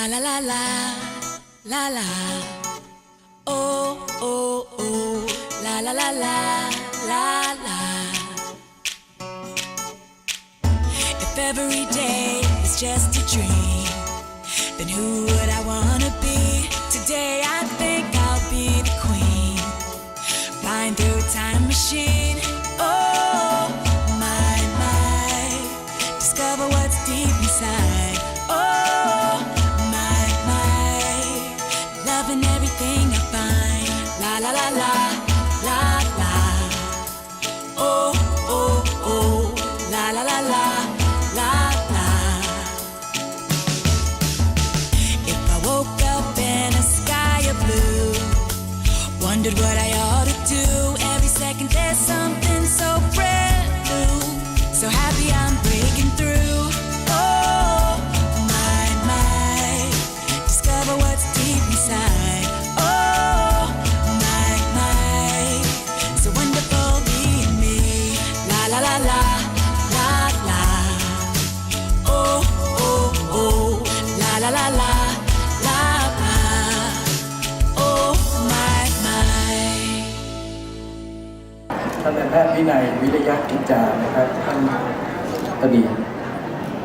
La la la la, la la. Oh, oh, oh. La la la la, la la. If every day is just a dream, then who would I wanna be? Today I think I'll be the queen. Flying through a time machine. แพทย์วินัยวิริยะกิจจานะครับท่านอดีต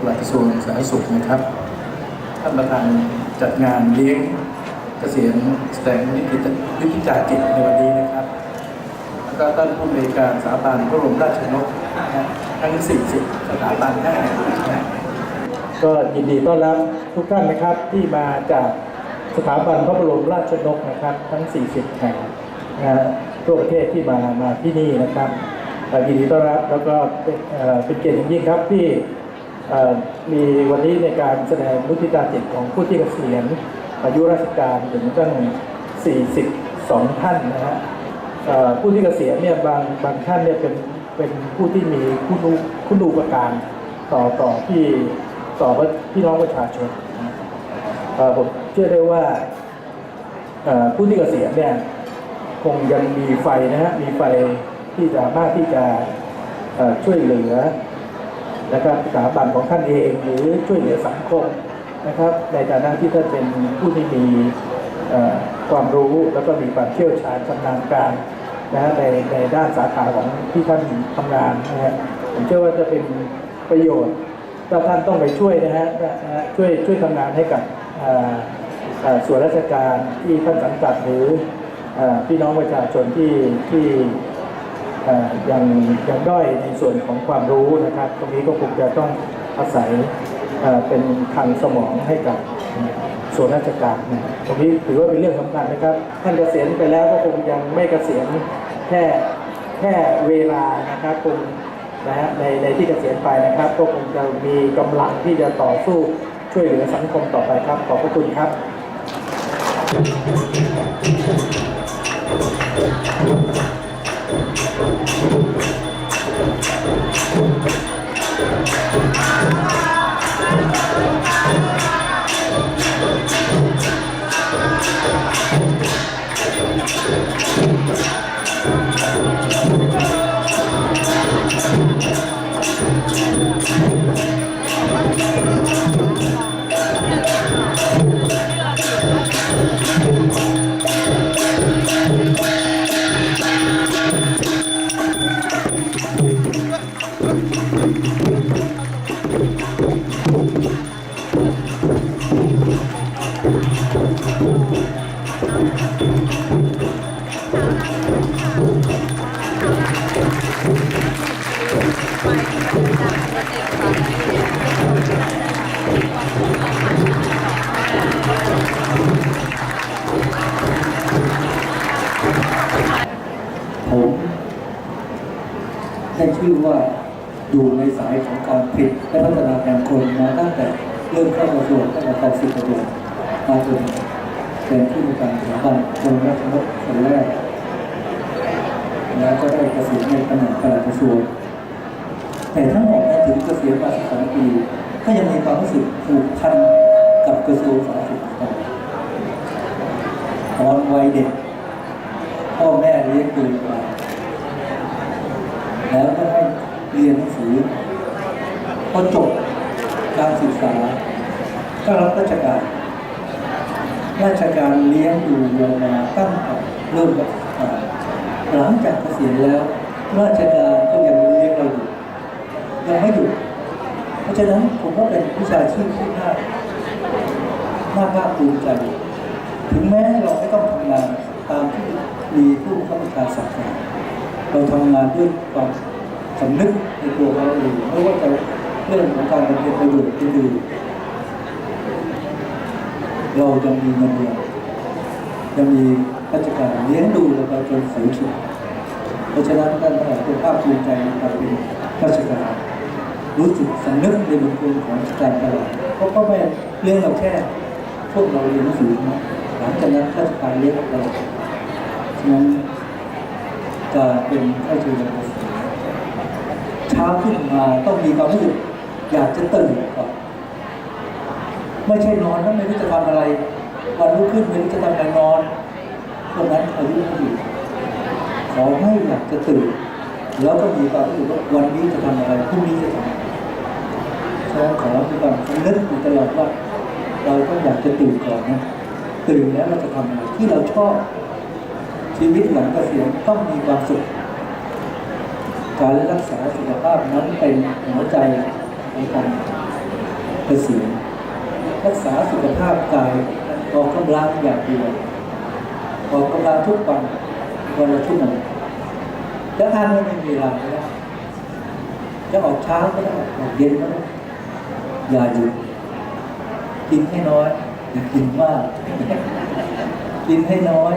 ปลัดกระทรวงสาธารณสุขนะครับ ท่านประธานจัดงานเลี้ยงเกษียณแสดงวิกิจวิกิจาจิตในวันนี้นะครับ แล้วก็ท่านผู้บริการสถาบันพระบรมราชชนกทั้ง 40 สถาบันแห่ก็ยินดีต้อนรับทุกท่านนะครับที่มาจากสถาบันพระบรมราชชนกนะครับ ทั้ง 40 แห่ง ทั่วประเทศที่มามาที่นี่นะครับยินดีต้อนรับแล้วก็เป็นเกียรติอย่างยิ่งครับที่มีวันนี้ในการแสดงมุทิตาจิตของผู้ที่เกษียณอายุราชการถึงตั้ง 42 ท่านนะฮะผู้ที่เกษียณเนี่ยบางบางท่านเนี่ยเป็นเป็นผู้ที่มีคุณูคุณูปการต่อต่อที่ต่อพี่น้องประชาชนผมเชื่อได้ว่าผู้ที่เกษียณเนี่ย คงยังมีไฟนะฮะมีไฟที่สามารถที่จะช่วยเหลือนะครับสถาบันของท่านเองหรือช่วยเหลือสังคมนะครับ ในฐานะที่ท่านเป็นผู้ที่มีความรู้แล้วก็มีความเชี่ยวชาญชำนาญการนะฮะในในด้านสาขาของที่ท่านทำงานนะฮะผมเชื่อว่าจะเป็นประโยชน์ถ้าท่านต้องไปช่วยนะฮะนะฮะช่วยช่วยทำงานให้กับส่วนราชการที่ท่านสังกัดหรือ พี่น้องประชาชนที่ที่ยังยังด้อยในส่วนของความรู้นะครับ ตรงนี้ก็คงจะต้องอาศัยเป็นทางสมองให้กับส่วนราชการนะตรงนี้ถือว่าเป็นเรื่องสำคัญนะครับ ท่านเกษียณไปแล้วก็คงยังไม่เกษียณแค่แค่เวลานะครับคงนะฮะในในที่เกษียณไปนะครับ ก็คงจะมีกำลังที่จะต่อสู้ช่วยเหลือสังคมต่อไปครับ ขอบพระคุณครับ การผลิตและพัฒนาแรคนมาตั้งแต่เริ่มเข้ากระทรวงตั้งแต่ตอนสิบกระทรวมาจนเป็นที่มีการสถาบันคนแรกคนแรกแล้วก็ได้เกษียณในตำแหน่งปลัดกระทรวงแต่ทั้งหมดนั้นถึงเกษียณมา12ปี ก็ยังมีความรู้สึกผูกพันกับกระทรวงสาธารณสุขต่อตอนวัยเด็กพ่อแม่เลี้ยงดูมาแล้วก็ให้เรียนหนังสือ พอจบการศึกษาก็รับราชการ ราชการเลี้ยงดูเรามาตั้งแต่เริ่มราชการหลังจากเกษียณแล้ว ราชการก็ยังเลี้ยงเราอยู่ยังไม่หยุดเพราะฉะนั้นผมว่าเป็นวิชาชีพที่น่าน่าภาคภูมิใจถึงแม้เราไม่ต้องทำงานตามที่มีผู้บังคับบัญชาสั่งการเราทำงานด้วยความสำนึกในตัวเราเองไม่ว่าจะ เรื่องของการบำเพ็ญประโยชน์อื่นๆเรายังมีเงินเดือนยังมีราชการเลี้ยงดูเราไปจนสูงสุดเพราะฉะนั้นท่านทั้งหลายเป็นภาคภูมิใจในการเป็นราชการรู้สึกสำนึกในบุญคุณของราชการตลอดเพราะพ่อแม่เลี้ยงเราแค่พวกเราเรียนหนังสือนะหลังจากนั้นราชการเลี้ยงเราตลอดฉะนั้นการเป็นข้าราชการเกษียณเช้าขึ้นมาต้องมีความรู้สึก อยากจะตื่นก่อนไม่ใช่นอนแล้วไม่รู้จะทำอะไร วันรุ่งขึ้นไม่รู้จะทำอะไรนอนคนนั้นอายุไม่อยู่ขอให้อยากจะตื่น แล้วก็มีความรู้สึกว่าวันนี้จะทำอะไรพรุ่งนี้จะทำอะไรฉะนั้นขอมีความนึกอยู่ตลอดว่า เราก็อยากจะตื่นก่อนนะตื่นแล้วเราจะทำอะไรที่เราชอบ ชีวิตหลังเกษียณต้องมีความสุขการรักษาสุขภาพนั้นเป็นหัวใจ ของการเกษียณรักษาสุขภาพกายออกกำลังอย่างเดียวออกกำลังทุกวันวันละชั่วโมงจะอ่านไม่มีเวลาก็ได้จะออกเช้าก็ได้ออกเย็นก็ได้อย่าหยุดกินให้น้อยอย่ากินมาก กินให้น้อย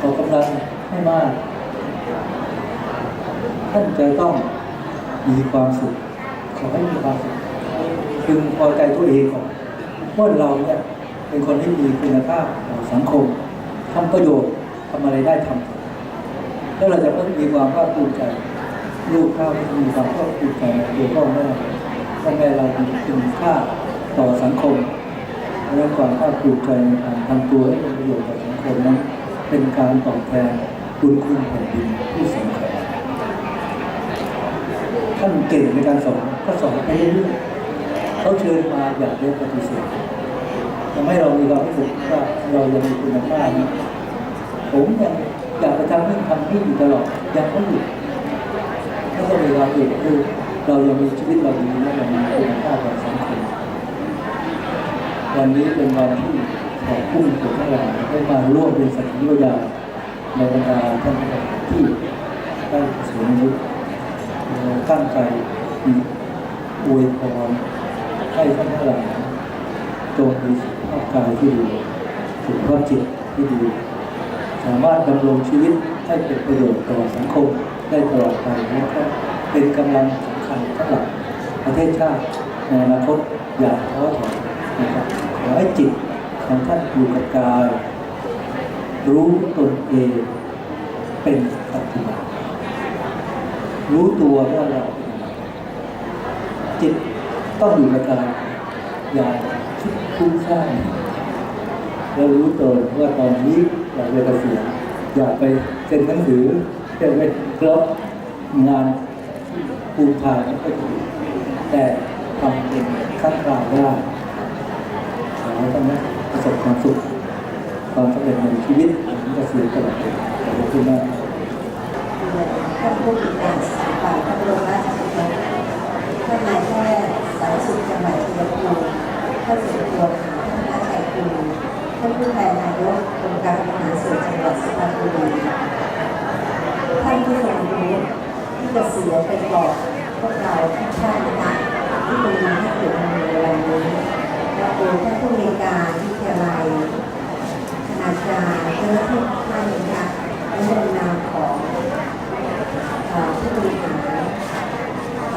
ออกกำลังให้มากท่านจะต้องมีความสุข ขอให้มีความสุขพึงพอใจตัวเองก่อนว่าเราเนี่ยเป็นคนที่มีคุณภาพต่อสังคมทำประโยชน์ทำอะไรได้ทำแล้วเราจะต้องมีความภาคภูมิใจลูกข้าวมีความภาคภูมิใจในตัวพ่อแม่พ่อแม่เรามีคุณค่าต่อสังคมและความภาคภูมิใจในการทำตัวให้เป็นประโยชน์ต่อสังคมนั้นเป็นการตอบแทนบุญคุณแผ่นดินที่สำคัญานเก่งในการสอนก็สอนไปเรื่อยๆเขาเชิญมาอยากได้ปฏิเสธทำให้เรามีความรู้สึกว่าเรายังมีคุณภาพนะผมยังอยากไปทำเรื่องทำนี่อยู่ตลอดยังไม่หยุดแล้วก็มีความรู้สึกคือเรายังมีชีวิตเราดีและเรามีคุณภาต่อสังคมวันนี้เป็นวันที่ขอบคุณทุกท่านได้มาร่วมเป็นสักขีพยานในบรรดาท่านที่ได้สียชีวิตเรา ตั้งใจอวยพรให้ท่านทั้งหลายจงมีสุขภาพกายที่ดีสุขภาพจิตที่ดี สามารถดำรงชีวิตให้เป็นประโยชน์ต่อสังคมได้ตลอดไปและก็เป็นกำลังสำคัญสำหรับประเทศชาติในอนาคตอย่าท้อถอยนะครับขอให้จิตของท่านอยู่กับกาย รู้ตนเองเป็นปัจจุบัน รู้ตัวว่าเราจิตต้องอยู่กับกายอย่าคิดฟุ้งซ่าเรารู้ตัวว่าตอนนี้อยากจะเกษียณอยากไปเซ็นหนังสืออยากไปครอบงานภูมิฐานไม่ค่อยดีแต่ทำเป็นขั้นกลางได้ขอให้ท่านนะประสบความสุขความสำเร็จในชีวิตหลังเกษียณตลอดไปขอบคุณมากานผู้ติดตามสถายป่าพระบรมราชชนกท่านนายแพทย์สาธารณสุขจังหวัดชัยภูมิท่านสุรพลท่านนาชัยภูมิท่านผู้แทนนายกองค์การบริหารส่วนจังหวัดสุพรรณบุรีท่านผู้ทรงรู้ที่เกษียณไปก่อนพวกเราทุกท่านนะคะที่มีให้เกิดมาในวันนี้และโดยท่านผู้มีการวิทยาลัยคณาจารย์เจ้าหน้าที่ทุกท่านนะคะในนามของ เอ่อผู้บริหารเ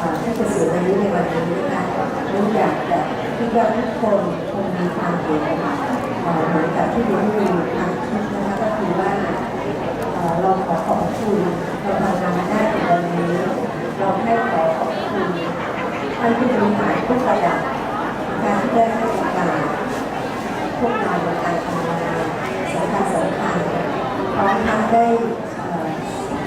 อ่อที่เกษียณอายุในวันนี้นะคะรู้อยากจะคิดว่าทุกคนคงมีความเห็นเอ่อเหมือนกับที่ดิฉันมีความคิดนะคะก็คือว่าเราขอขอบคุณเราทำงานได้ในวันนี้ เราให้ขอขอบคุณท่านผู้บริหารทุกระดับการที่ได้ให้โอกาสพวกเราในการทำงานสำคัญสำคัญพร้อมทั้งได้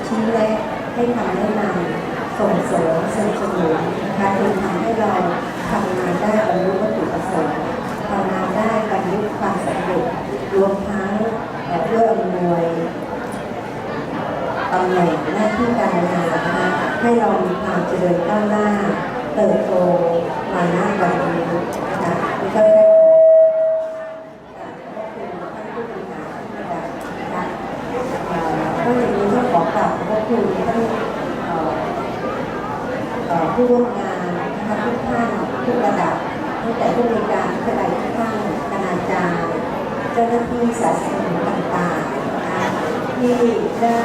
ชี้แนะ ให้คำแนะนำส่งเสริมสนับสนุนนะคะจนทำให้เราทำงานได้บรรลุวัตถุประสงค์ทำงานได้บรรลุความสำเร็จรวมทั้งเอ่อเพื่ออำนวยตำแหน่งหน้าที่การงานนะคะให้เรามีความเจริญก้าวหน้า เติบโตมาหน้าวันนี้นะคะนี่ก็ได้ขอบคุณท่านผู้บริหารที่ได้นะคะเอ่อนอกจากนี้ก็ขอกราบขอบพระคุณท่านเอ่อ เอ่อผู้ร่วมงานนะคะทุกท่านทุกระดับตั้งแต่ผู้บริการทุกระดับทุกท่านคณาจารย์เจ้าหน้าที่สาธารณสุขต่างๆนะคะที่ได้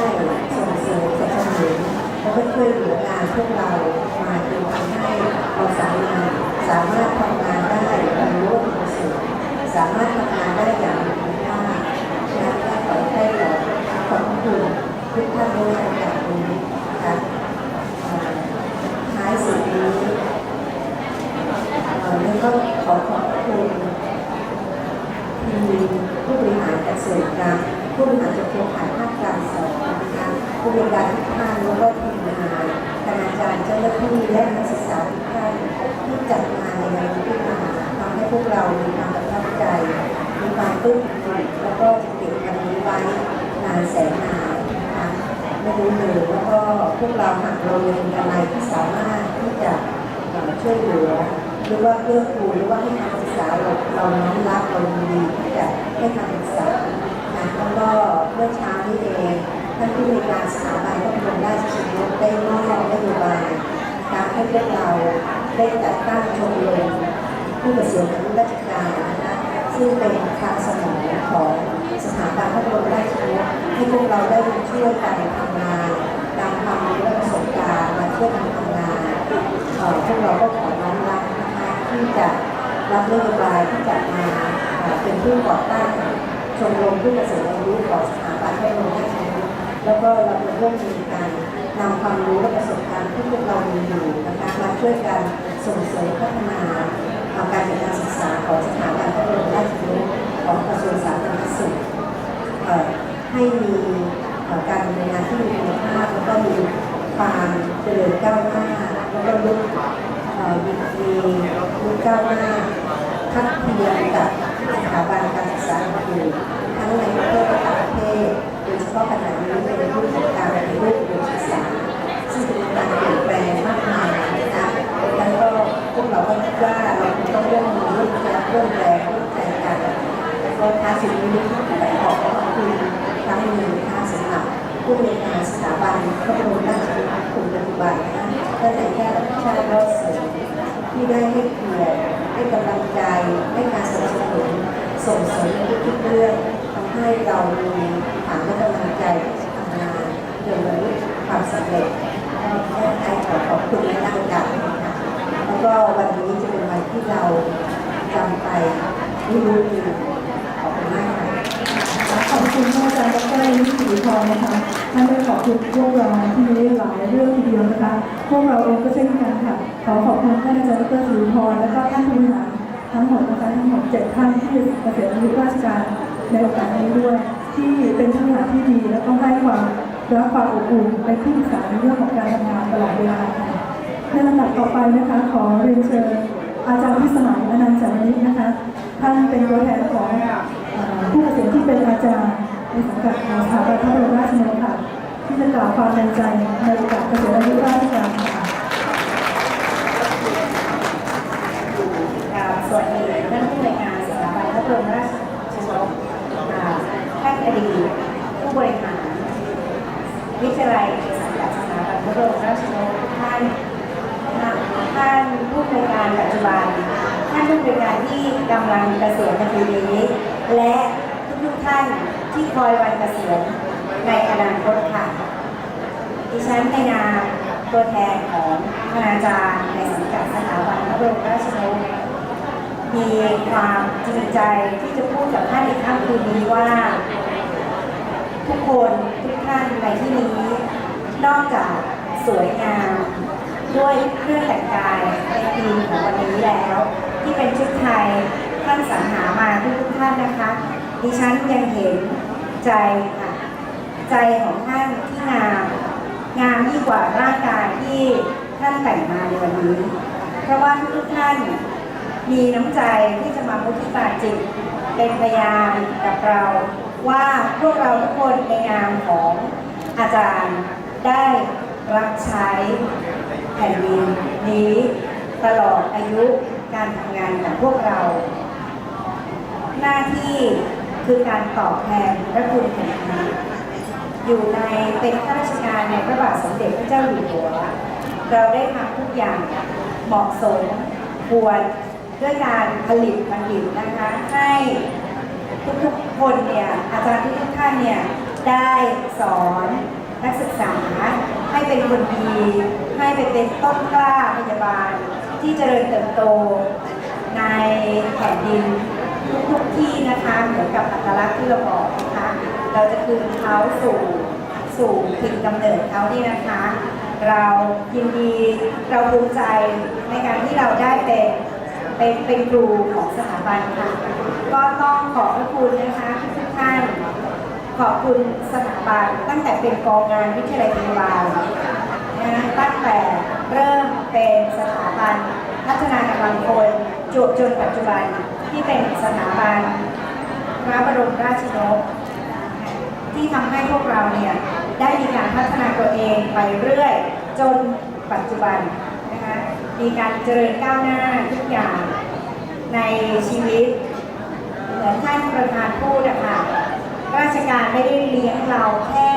ส่งเสริมสนับสนุนแล้วก็ช่วยเหลืองาน พวกเรามาจนทำให้เราสามารถสามารถทำงานได้ในโลกของสื่อสุดสามารถทำงานได้อย่างมีคุณภาพและก็ขอให้เราขอบคุณทุกท่านด้วยในโอกาสนี้นะคะ ท้ายสุดนี้เอ่อแล้วก็ขอขอบคุณทีมผู้บริหารกระทรวงการผู้บริหารจังหวัดขายภาคกลางสองนะคะผู้บริการทุกท่านแล้วก็ทีมงานคณาจารย์เจ้าหน้าที่และนักศึกษาทุกท่านที่จัดงานในวันนี้ขึ้นมาทำให้พวกเรามีความประทับใจ มีความปลื้มปิติแล้วก็จะเก็บวันนี้ไว้นานแสนนานนะคะ ไม่รู้เลยแล้วก็พวกเราหาก เรามีอะไรที่สามารถที่จะช่วยเหลือหรือว่าเพื่อครูหรือว่าให้คำปรึกษาเราเราน้อมรับเรายินดีที่จะให้คำปรึกษานะแล้วก็เมื่อเช้านี้เองท่านผู้ในการสถาบันพระบรมราชชนกได้มอบนโยบายการให้พวกเราได้จัดตั้งชมรมผู้เกษียณอายุราชการนะคะซึ่งเป็นทางสมองของสถาบันพระบรมราชชนกให้พวกเราได้ช่วยกันทำงานตามความรู้และประสบการณ์ มาช่วยกันทำงานเออพวกเราก็ขอน้อมรับนะคะที่จะรับนโยบายที่จะมาเป็นผู้ก่อตั้งชมรมผู้เกษียณอายุของสถาบันพระบรมราชชนกแล้วก็เราจะร่วมมือกันนำความรู้และประสบการณ์ที่พวกเรามีอยู่นะคะมาช่วยกันส่งเสริมพัฒนาทางการจัดการศึกษาของสถาบันพระบรมราชชนกของกระทรวงสาธารณสุขเอ่อให้มีการดำเนินงานที่มีคุณภาพแล้วก็มีความ เจริญก้าวหน้าแล้วก็ลุกวิทีลุกก้าวหน้าทัดเทียมกับสถาบันการศึกษาอื่นทั้งในประเทศและต่างประเทศโดยเฉพาะขณะนี้เป็น ส่งเสริมในทุกๆเรื่องทำให้เรามีฐานและกำลังใจทำงานจนบรรลุความสำเร็จก็ได้ขอขอบคุณในทางการนะคะแล้วก็วันนี้จะเป็นวันที่เราจำไปไม่รู้ลืมขอบคุณมากค่ะขอบคุณท่านอาจารย์ดรนิติพรนะคะท่านได้ขอบคุณพวกเราที่มีหลายเรื่องทีเดียวนะคะ พวกเราเองก็เช่นกันค่ะ ขอขอบคุณท่านอาจารย์ดรสิริพรและก็ท่านผู้บริหาร ทั้งหมดนะคะทั้งหมดเจ็ดท่านที่เกษียณอายุราชการในโอกาสนี้ด้วย ที่เป็นผู้บริหาที่ดี และก็ให้ความรักความอบอุ่นไปที่ปรึกษาในเรื่องของการทำงานตลอดเวลาค่ะในลำดับต่อไปนะคะ ขอเรียนเชิญอาจารย์พิสมัยอนันต์จานิตนะคะท่านเป็นตัวแทนของผู้เกษียณที่เป็นอาจารย์ในสังกัดสถาบันพระบรมราชชนกค่ะที่จะกล่าวความในใจในโอกาสเกษียณอายุราชการค่ะ กราบสวัสดีท่านผู้ในวยการสถาบันพระบร มราชชนกอ่าท่านอดีผู้บริหารวิทยาลัยสังกัดสถาบันพระบรมราชชนกทุกท่านท่านผู้บริการปัจจุบัน ท่านผู้บริการที่กำลังเกษียณในปีนี้ และทุกๆท่านที่คอยวันเกษียณในอนาคตค่ะ ดิฉันในนามตัวแทนของคณาจารย์ในสังกัดสถาบันพระบรมราชชนก มีความจริงใจที่จะพูดกับท่านในค่ำคืนนี้ว่า ทุกคนทุกท่านในที่นี้ นอกจากสวยงาม ด้วยเครื่องแต่งกายในธีมของวันนี้แล้ว ที่เป็นชุดไทยท่านสรรหามาทุกทุกท่านนะคะ ดิฉันยังเห็นใจค่ะ ใจของท่านที่งามงามยิ่งกว่าร่างกายที่ท่านแต่งมาในวันนี้ เพราะว่าทุกท่าน มีน้ำใจที่จะมามุทิตาจิต เป็นพยานกับเราว่าพวกเราทุกคนในนามของอาจารย์ได้รับใช้แผ่นดินนี้ตลอดอายุการทำงานของพวกเรา หน้าที่คือการตอบแทนพระคุณแผ่นดินอยู่ในเป็นข้าราชการในพระบาทสมเด็จพระเจ้าอยู่หัว เราได้ทำทุกอย่างเหมาะสมควร ด้วยการผลิตบัณฑิตนะคะให้ทุกๆคนเนี่ยอาจารย์ทุกๆท่านเนี่ยได้สอนนักศึกษา ให้เป็นคนดี ให้ไปเป็นต้นกล้าพยาบาล ที่เจริญเติบโตในแผ่นดินทุกๆที่นะคะเหมือนกับอัตลักษณ์ที่เราบอกนะคะเราจะคืนเขาสู่สู่ถิ่นกำเนิดเขานี่นะคะ เรายินดีเราภูมิใจในการที่เราได้เป็น เป็นเป็นครูของสถาบันค่ะ ก็ต้องขอบพระคุณนะคะทุกท่าน ขอบคุณสถาบันตั้งแต่เป็นกองงานวิทยาลัยพยาบาลนะตั้งแต่เริ่มเป็นสถาบันพัฒนากำลังคนจวบจนปัจจุบันที่เป็นสถาบันพระบรมราชินกที่ทำให้พวกเราเนี่ยได้มีการพัฒนาตัวเองไปเรื่อยจนปัจจุบัน มีการเจริญก้าวหน้าทุกอย่างในชีวิต เหมือนท่านประธานพูดอะค่ะราชการไม่ได้เลี้ยงเราแค่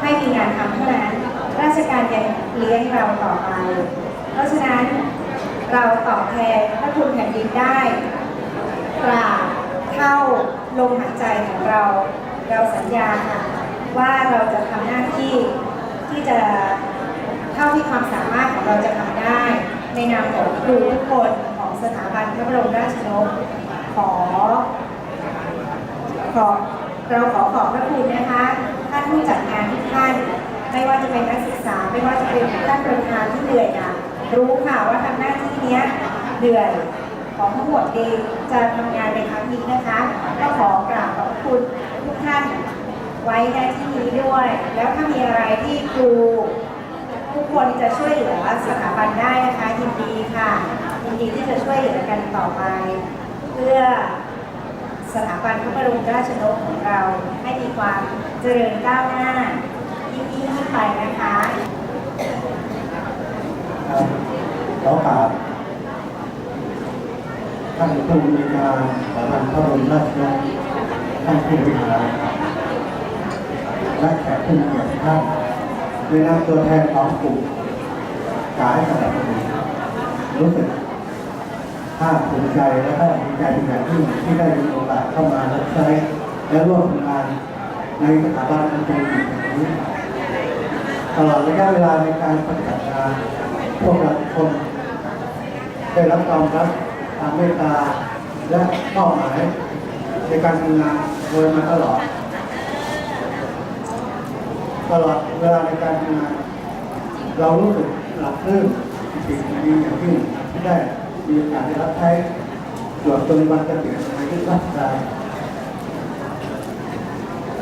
ให้มีงานทำเท่านั้น ราชการยังเลี้ยงเราต่อไป เพราะฉะนั้นเราตอบแทนพระคุณแผ่นดินได้ตราเท่าลมหายใจของเรา เราสัญญาค่ะว่าเราจะทำหน้าที่ที่จะเท่าที่ความสามารถของเราจะทำ ได้ ในนามของครูทุกคนของสถาบันพระบรมราชชนกขอขอเราขอขอบพระคุณนะคะท่านผู้จัดงานทุกท่าน ไม่ว่าจะเป็นนักศึกษา ไม่ว่าจะเป็นท่านประธานที่เหนื่อยนะรู้ค่ะว่าทำหน้าที่นี้เหนื่อยของทั้งหมดเองจะทำงานในครั้งนี้นะคะ ก็ขอกราบขอบพระคุณทุกท่านไว้ในที่นี้ด้วย แล้วถ้ามีอะไรที่ครู คนจะช่วยเหลือสถาบันได้นะคะยินดีค่ะยินดีที่จะช่วยเหลือกันต่อไป เพื่อสถาบันพระบรมราชนกของเราให้มีความเจริญก้าวหน้า ยิ่งยิ่งขึ้นไปนะคะครับขอกาบท่านผู้มีการสถาบันพระบรมราชนกท่านผู้บริหารและแขกผู้มีเกียรติทุกท่าน ในนามตัวแทนของกลุ่มสายสนับสนุนรู้สึกภาคภูมิใจและก็ดีใจเป็นอย่างยิ่งที่ได้มีโอกาสเข้ามารับใช้และร่วมทำงานในสถาบันอันเป็นเกียรติแห่งนี้ตลอดระยะเวลาในการปฏิบัติงานพวกเราทุกคนได้รับความรักความเมตตาและเป้าหมายในการทำงานโดยมาตลอด ตลอดเวลาในการทำงาน เรารู้สึกหลับลื่นสิ่งดีอย่างยิ่งที่ได้มีโอกาสได้รับใช้ส่วนจนวันเกษียณอายุราชการ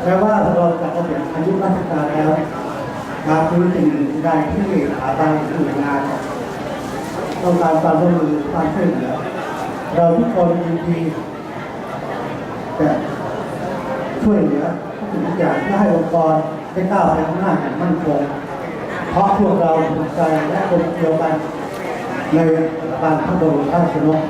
แม้ว่าเราจะเกษียณอายุราชการแล้วหากมีสิ่งหนึ่งใดที่สถาบันหน่วยงานต้องการความร่วมมือความช่วยเหลือเราทุกคนยินดีจะช่วยเหลือทุกสิ่งทุกอย่างเพื่อให้องค์กรได้ก้าวไปข้างหน้าอย่างมั่นคงเพราะพวกเราภูมิใจและคนเดียวกันในบางพระบรมราชนก